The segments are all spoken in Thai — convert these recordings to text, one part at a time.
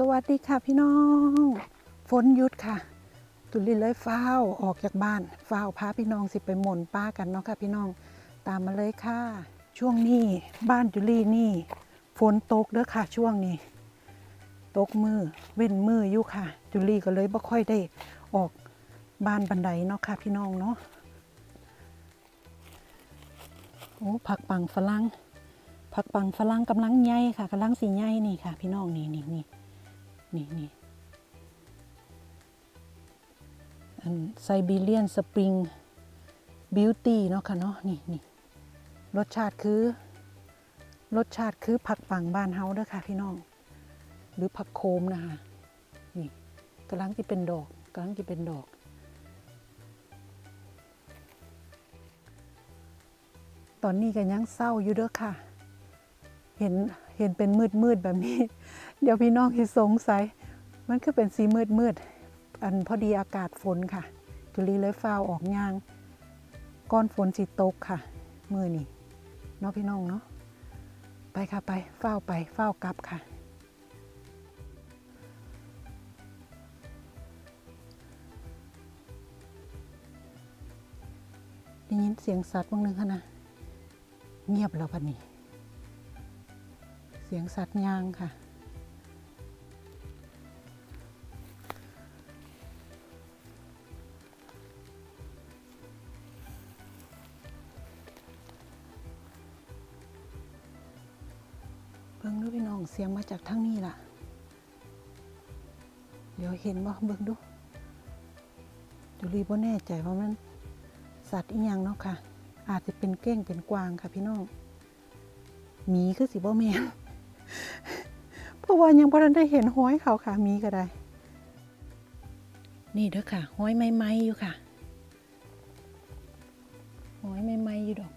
สวัสดีค่ะพี่น้อง ฝนหยุดค่ะ ตุลินเลยฟ้าวออกจากบ้านฟ้าวพาพี่น้องสิไปหม่นป้ากันเนาะค่ะพี่น้องตามมาเลยค่ะ ช่วงนี้บ้านจุลีนี่ ฝนตกเด้อค่ะ ช่วงนี้ ตกมือเว้นมืออยู่ค่ะ จุลีก็เลยบ่ค่อยได้ออกบ้านบันไดเนาะค่ะพี่น้องเนาะโอ้ผักปังฝรั่งผักปังฝรั่งกำลังใหญ่ค่ะกำลังสีใหญ่นี่ค่ะ พี่น้องนี่นี่นี่ นี่นี่อันไซบีเรียนสปริงบิวตี้เนาะค่ะเนาะนี่นี่รสชาติคือ รสชาติคือผักปังบ้านเฮาเด้อค่ะพี่น้อง หรือผักโคมนะคะนี่กำลังที่เป็นดอกกำลังที่เป็นดอกตอนนี้ก็ยังเศร้าอยู่เด้อค่ะ เห็น เห็นเป็นมืดมืดแบบนี้ เดี๋ยวพี่น้องที่สงสัย มันคือเป็นสีมืดมืดอันพอดีอากาศฝนค่ะ จุลีเลยฟ้าวออกยาง ก้อนฝนสิตกค่ะ มือนี่เนาะพี่น้องเนาะไปค่ะไปเฝ้าไปเฝ้ากลับค่ะ ได้ยินเสียงสัตว์บ้างหนึงค่ะนะเงียบแล้วพันนี้ เสียงสัตว์ยางค่ะ เบิ่งดูพี่น้องเสียงมาจากทางนี้ล่ะ เดี๋ยวเห็นบ่เบิ่งดูจุลีบ่แน่ใจว่ามันสัตว์อีหยังเนาะค่ะ อาจจะเป็นเก้งเป็นกวางค่ะพี่น้องหมีคือสิบ่แม่น เพราะว่ายังบ่ทันได้เห็นห้อยเขาค่ะมีก็ได้ นี่เด้อค่ะห้อยไม้ไม้อยู่ค่ะห้อยไม้ไม้อยู่ดอก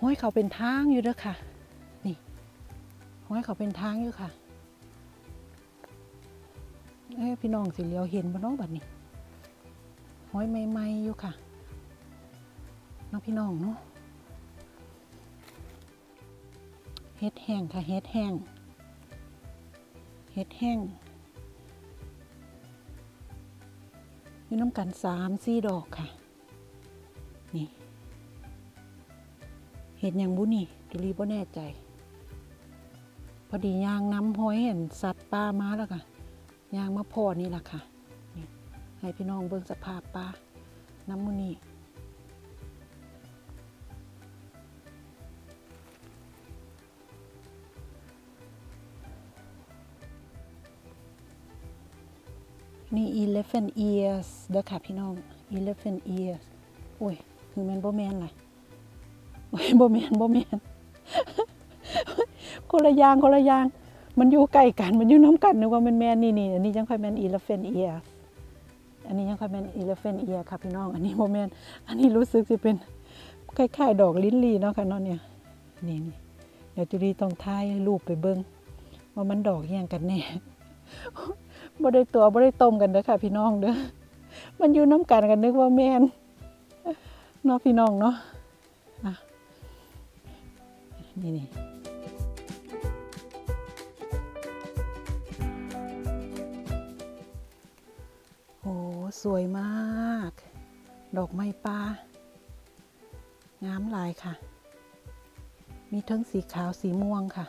ห้อยเขาเป็นทางอยู่เด้อค่ะ นี่ห้อยเขาเป็นทางอยู่ค่ะ อ้พี่น้องสิเลียวเห็นบ่น้องบัดนี้ห้อยใหม่ๆอยู่ค่ะน้องพี่น้องเนาะเฮ็ดแห้งค่ะเฮ็ดแห้งเฮ็ดแห้งมีน้ำกันสามสี่ดอกค่ะ นี่เห็นอย่างบุนี่จุลีบ่แน่ใจ พอดียางน้ำห้อยเห็นสัตว์ป่ามาแล้วค่ะ ยางมาพอนี่แหละค่ะนี่ให้พี่น้องเบิ่งสภาพป่าน้ำมุนี่นี่ elephant ears เด้อค่ะพี่น้อง elephant ears โอ้ย คือแมนโบแมนล่ะโอ้ยบ่แมนโบแมนคนละยางคนละยาง มันอยู่ใกล้กัน มันอยู่น้ำกันนึกว่ามันแมนนี่นี่อันนี้ยังค่อยแมน elephant ear อันนี้ยังค่อยแมน elephant ear ค่ะพี่น้อง อันนี้บ่แมนอันนี้รู้สึกจะเป็นคล้ายๆดอกลิ้นลีเนาะค่ะเนาะเนี่ย นี่นี่เดี๋ยวจุรีต้องถ่ายรูปไปเบิ่งว่ามันดอกยังกันแน่บ่ได้ตัวบ่ได้ต้มกันเด้อค่ะ พี่น้องเด้อ มันอยู่น้ำกันกันนึกว่าแมนเนาะพี่น้องเนาะ อะ นี่นี่ สวยมาก ดอกไม้ป่างามลายค่ะ มีทั้งสีขาวสีม่วงค่ะ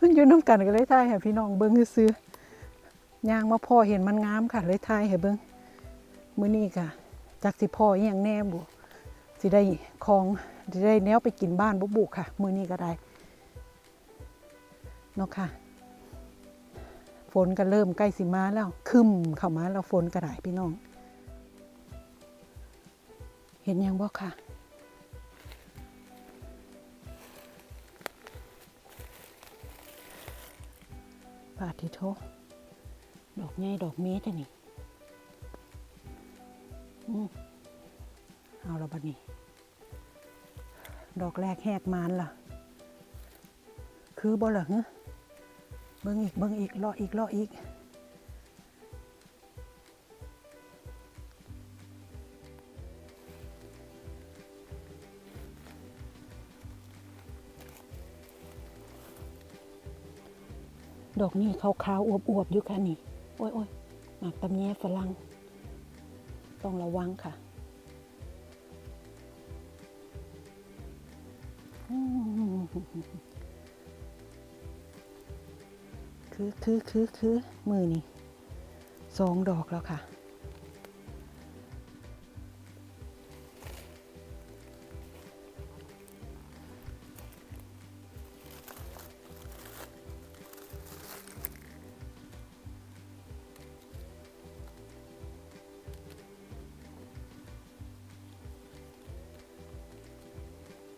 มันอยู่น้ำกันกันเลยทายค่ะพี่น้องเบิ้งซื้อยางมาพ่อเห็นมันงามค่ะเลยทายให้เบิ้งมื้อนี้ค่ะ จากสิพ่ออย่างแน่บุสิได้ของสิได้แนวไปกินบ้านบุบุค่ะ มื้อนี้ก็ได้เนาะค่ะ ฝนก็เริ่มใกล้สิมาแล้วคึมเข้ามาแล้วฝนก็ไดพี่น้อง เห็นยังบ่ค่ะ ปาทิโทดอกใหญ่ดอกเมตรนี่อืมเอาละบัดนี้ ดอกแรกแหกมานล่ะ คือบ่เหรอฮะ เบิ้งอีกเบิ้งอีกรออีกรออีกดอกนี่ขาวๆอวบๆอยู่ค่ะนี่ โอ้ยโอ้ยหมากตำแยฝรั่งต้องระวังค่ะ คือคือคือคือมือนี่สองดอกแล้วค่ะ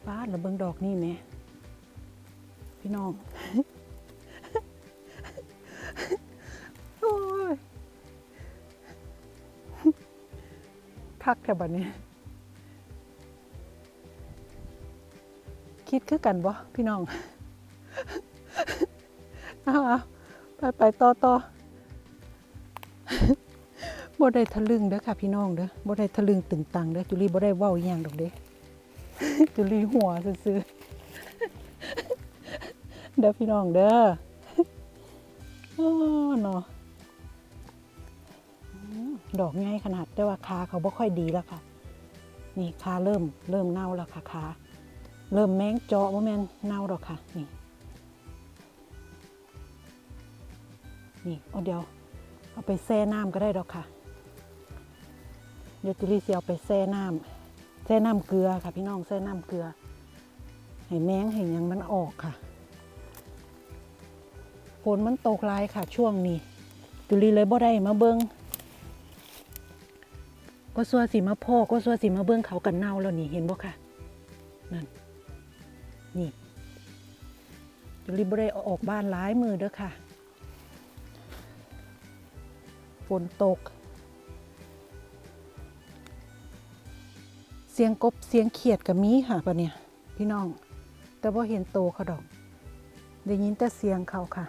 ป้าดระเบิงดอกนี่ไหมพี่น้อง คักแค่บัดนี้ คิดคือกันบ่พี่น้องเอาเอาไปไปต่อต่อบ่ได้ทะลึ่งเด้อค่ะพี่น้องเด้อบ่ได้ทะลึ่งตึงตังเด้อจุลีบ่ได้เว้าอีหยังดอกเด้จุลีหัวซื่อๆเด้อพี่น้องเด้ออ้อเนาะ ดอกง่ายขนาดแต่ว่าขาเขาบ่ค่อยดีแล้วค่ะ นี่ขาเริ่มเริ่มเน่าแล้วค่ะขาเริ่มแมงเจาะว่าแม่นเน่าดอกค่ะ นี่ นี่เอาเดี๋ยว เอาไปแช่น้ำก็ได้ดอกค่ะ เดี๋ยวจุลีสิเอาไปแช่น้ำแช่น้ำเกลือค่ะ พี่น้องแช่น้ำเกลือ ให้แมงให้ยังมันออกค่ะฝนมันตกลายค่ะ ช่วงนี้จุลีเลยบ่ได้มาเบิง ก็สัวสิมาพ่อก็สัวสิมาเบิงเขากันเน่าแล้วนี่เห็นบ่ค่ะนั่นนี่จุลีบ่ได้เอาออกบ้านหลายมือเด้อค่ะฝนตก เสียงกบเสียงเขียดกับมีค่ะปะเนี่ย พี่น้อง แต่ว่าเห็นโตเขาดอก ได้ยินแต่เสียงเขาค่ะ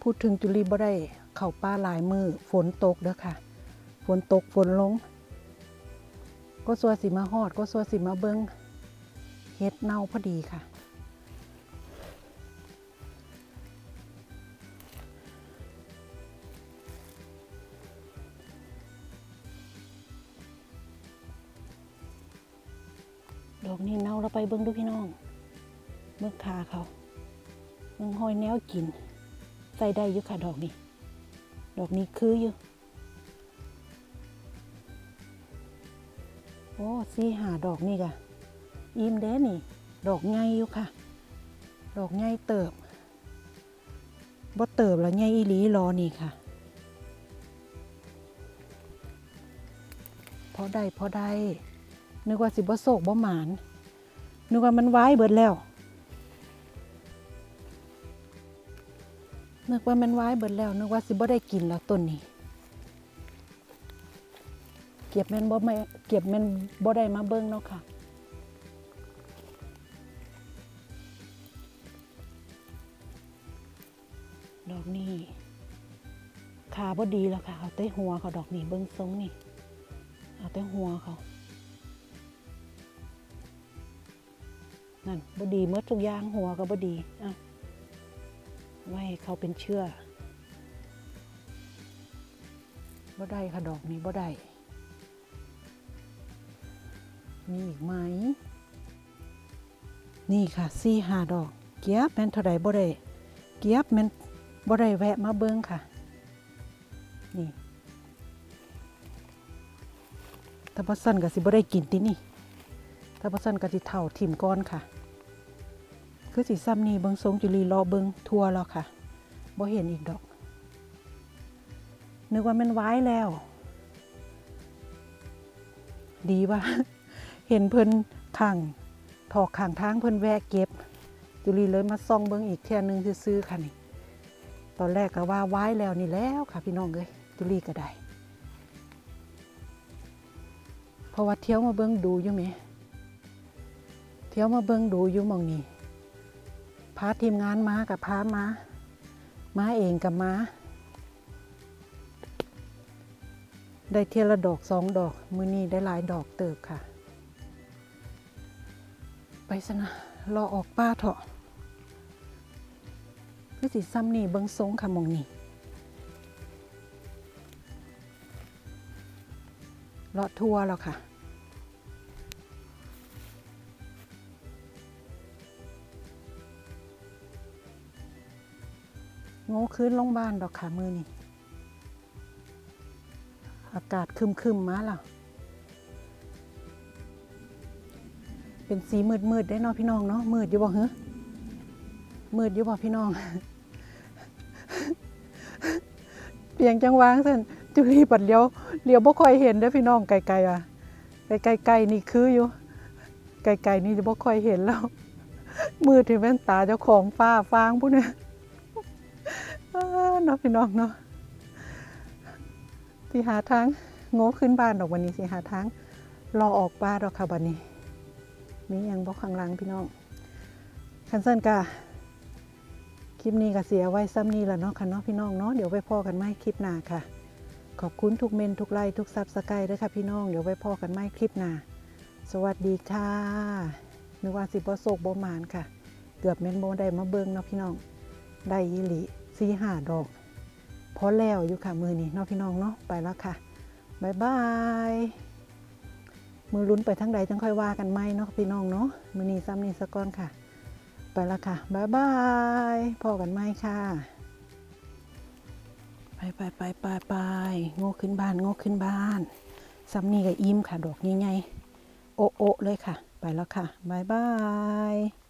พูดถึงจุลีบ่ได้ เข้าป้าหลายมือฝนตกเด้อค่ะ ฝนตกฝนลง ก็สัวสิมาฮอด ก็สัวสิมาเบิงเฮ็ดเน่าพอดีค่ะ ดอกนี้เน่าเราไปเบิ้งดูพี่น้อง เบิ้งขาเขาเบิ้งหอยแนวกิน ใส่ได้ยู่ค่ะดอกนี้ ดอกนี้คืออยู่ โอ้สีหาดอกนี่กะอิ่มเด้นี่ ดอกใหญ่อยู่ค่ะ ดอกใหญ่เติบบ่เติบแล้วใหญ่อีหลีรอนี่ค่ะพอได้พอได้นึกว่าสิบ่โศกบ่หมานนึกว่ามันไว้เบิดแล้ว นึกว่ามันไว้เบิดแล้วนึกว่าสิบ่ได้กินแล้วต้นนี้ เก็บแม่นบ่ไม่เก็บแม่นบ่ได้มาเบิ่งเนาะค่ะ ดอกนี้ขาบ่ดีแล้วค่ะเอาแต่หัวเขาดอกนี้เบิ่งทรงนี่เอาแต่หัวเขานั่นบ่ดีเมื่อทุกอย่างหัวก็บ่ดีอะไว้ ให้เขาเป็นเชื่อบ่ได้ค่ะดอกนี้บ่ได้มีอีกไหม นี่ค่ะสี่หาดอก เกียบแม่นเท่าใดบ่ได้เกียบแม่นบ่ได้แวะมาเบิ่งค่ะ นี่ถ้าบ่สั่นก็สิบ่ได้กินตินี่ถ้าบ่สั่นก็สิเท่าถิ่มก้อนค่ะ คือสิซ้ำนี่เบิงทรงจุลีรอเบิงทัวแล้วค่ะบ่เห็นอีกดอก นึกว่ามันไว้แล้ว ดีว่า เห็นเพิ่นข้างถอกข้างทางเพิ่นแวะเก็บ จุลีเลยมาซ่องเบิงอีกเที่ยนึงซื้อค่ะนี่ตอนแรกก็ว่าไว้แล้วนี่แล้วค่ะพี่น้องเอ้ยจุลีก็ได้เพราะว่าเที่ยวมาเบิงดูอยู่ไหม เที่ยวมาเบิ่งดูอยู่มองนี้ พาทีมงานมากับพามาม้าเองกับม้า ได้เทียละดอกสองดอก มือนี้ได้หลายดอกเติบค่ะ ไปซะนะรอออกป้าเถอะคือสิซ้ำนี่เบิงทรงค่ะมองนี่เลาะทัวแล้วค่ะ โง่คืนลงบ้านดอกค่ะมือนี่ อากาศคึมๆมาล้วเป็นสีมืดๆได้เนาะพี่น้องเนาะมืดอยู่บ่เหรอมืดอยู่บ่พี่น้อง เปียงจังหวางสันจุลีปัดเลี้ยวเลี้ยวบ่ค่อยเห็นเด้อพี่น้องไกลๆอะไกลๆนี่คืออยู่ไกลๆนี่จะบ่ค่อยเห็นแล้วมืดถึงแว่นตาเจ้าของฟ้าฟางผู้เนี่ย เนาะพี่น้องเนาะที่หาทางง่ขึ้นบ้านดอกวันนี้สิหาทางรอออกบ้านดอกค่ะวันนี้มีหยังบอกข้างหลังพี่น้องคันเซิลกะคลิปนี้ก็เสียไว้ซ้ำนี้แหละเนาะค่ะเนาะพี่น้องเนาะเดี๋ยวไปพ่อกันไม่คลิปหน้าค่ะ ขอบคุณทุกเมนทุกไลค์ทุกซับสไครต์ด้วยค่ะพี่น้องเดี๋ยวไปพ่อกันไม่คลิปหน้าสวัสดีค่ะนึกว่าสิบโศกบมานค่ะ เกือบเมนโบได้มาเบิงเนาะพี่น้อง ได้ยีหลี สี่ห้าดอกพอแล้วอยู่ค่ะมือนี้เนาะพี่น้องเนาะไปแล้วค่ะบายบายมือลุ้นไปทั้งใดจังค่อยว่ากันไหมเนาะพี่น้องเนาะมือนี้ซ้ำนี้สะก้อนค่ะ ไปและค่ะบายบายพอกันไหมค่ะไปไปไปไปไปโง่ขึ้นบ้านโง่ขึ้นบ้านซ้ำนี้กับอิ่มค่ะ ดอกใหญ่ๆโอะโอะเลยค่ะ ไปแล้วค่ะบายบาย